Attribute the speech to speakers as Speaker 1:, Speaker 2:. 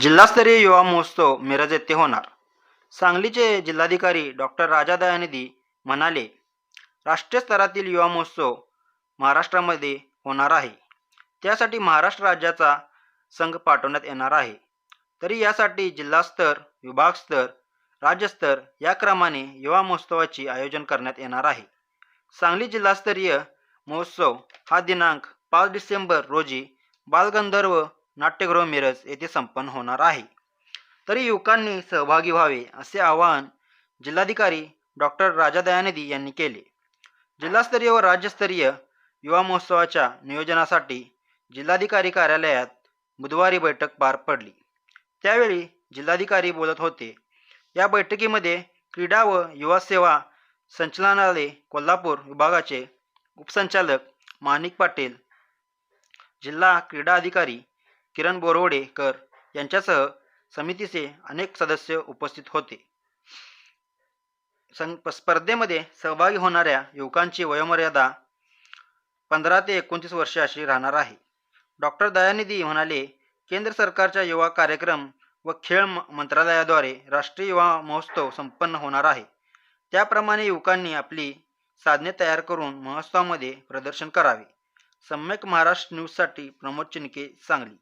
Speaker 1: जिल्हास्तरीय युवा महोत्सव मिरज येथे होणार. सांगलीचे जिल्हाधिकारी डॉक्टर राजा दयानिधी म्हणाले राष्ट्रीय स्तरातील युवा महोत्सव महाराष्ट्रामध्ये होणार आहे. त्यासाठी महाराष्ट्र राज्याचा संघ पाठवण्यात येणार आहे. तरी यासाठी जिल्हास्तर विभागस्तर राज्यस्तर या क्रमाने युवा महोत्सवाचे आयोजन करण्यात येणार आहे. सांगली जिल्हास्तरीय महोत्सव हा दिनांक पाच डिसेंबर रोजी बालगंधर्व नाट्यगृह मिरज येथे संपन्न होणार आहे. तरी युवकांनी सहभागी व्हावे असे आवाहन जिल्हाधिकारी डॉक्टर राजा दयानिधी यांनी केले. जिल्हास्तरीय व राज्यस्तरीय युवा महोत्सवाच्या नियोजनासाठी जिल्हाधिकारी कार्यालयात बुधवारी बैठक पार पडली. त्यावेळी जिल्हाधिकारी बोलत होते या बैठकीमध्ये क्रीडा व युवा सेवा संचालनालय कोल्हापूर विभागाचे उपसंचालक माणिक पाटील जिल्हा क्रीडा अधिकारी किरण बोरवडेकर यांच्यासह समितीचे अनेक सदस्य उपस्थित होते. सं स्पर्धेमध्ये सहभागी होणाऱ्या युवकांची वयोमर्यादा पंधरा ते एकोणतीस वर्ष अशी राहणार आहे. डॉक्टर दयानिधी म्हणाले केंद्र सरकारच्या युवा कार्यक्रम व खेळ म- मंत्रालयाद्वारे राष्ट्रीय युवा महोत्सव संपन्न होणार आहे. त्याप्रमाणे युवकांनी आपली साधने तयार करून महोत्सवामध्ये प्रदर्शन करावे. सम्यक महाराष्ट्र न्यूजसाठी प्रमोद चिनके सांगली.